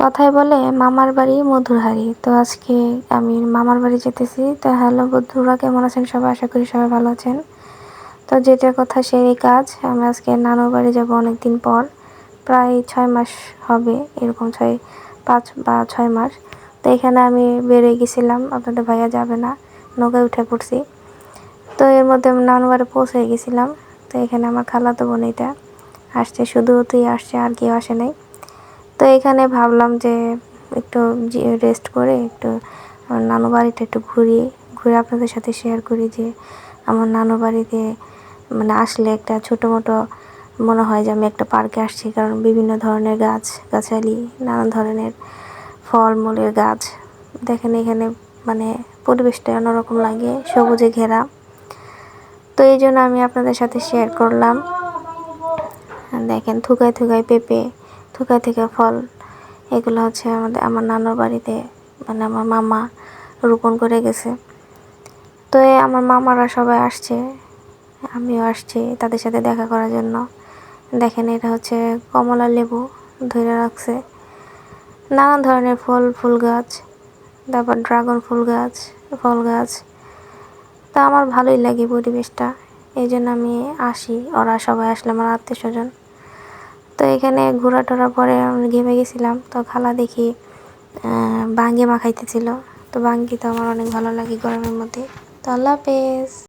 কথায় বলে, মামার বাড়ি মধুর হাড়ি তো আজকে আমি মামার বাড়ি যেতেছি। তো হ্যালো বন্ধুরা, কেমন আছেন সবাই? আশা করি সবাই ভালো আছেন। তো যেটা কথা সেই কাজ। আমি আজকে নানুর বাড়ি যাব অনেকদিন পর। প্রায় ছয় মাস হবে, এরকম ছয়, পাঁচ বা ছয় মাস। তো এখানে আমি বেরিয়ে গেছিলাম। আপনাদের ভাইয়া যাবে না, নৌকায় উঠে পড়ছি। তো এর মধ্যে আমি নানুর বাড়ি পৌঁছে গেছিলাম। তো এখানে আমার খালাতো বোন এটা। আসছে, শুধু তুই আসছে, আর কেউ আসে নাই। তো এখানে ভাবলাম যে একটু রেস্ট করে একটু নানু বাড়িটা একটু ঘুরি, ঘুরে আপনাদের সাথে শেয়ার করি যে আমার নানু বাড়িতে মানে আসলে একটা ছোটো মোটো মনে হয় যে আমি একটা পার্কে আসছি। কারণ বিভিন্ন ধরনের গাছ, গাছালি, নানান ধরনের ফলমূলের গাছ। দেখেন এখানে মানে পরিবেশটা অন্যরকম লাগে, সবুজে ঘেরা। তো এই জন্য আমি আপনাদের সাথে শেয়ার করলাম। দেখেন থুকায় থুকায় পেঁপে থুকা থেকে ফল। এগুলো হচ্ছে আমাদের, আমার নানুর বাড়িতে মানে আমার মামা রোপণ করে গেছে। তো আমার মামারা সবাই আসছে, আমিও আসছি তাদের সাথে দেখা করার জন্য। দেখেন এটা হচ্ছে কমলা লেবু ধরে রাখছে। নানান ধরনের ফল, ফুল গাছ, তারপর ড্রাগন ফুল গাছ, ফল গাছ। তা আমার ভালোই লাগে পরিবেশটা, এই জন্য আমি আসি, ওরা সবাই আসলে আমার আত্মীয় স্বজন। তো এখানে ঘোরা টোরা পরে আমি ঘেমে গেছিলাম। তো খালা দেখি বাঙ্গে মাখাইতেছিল। তো বাঙ্গি তো আমার অনেক ভালো লাগে গরমের মধ্যে। তো আল্লাহ হাফেজ।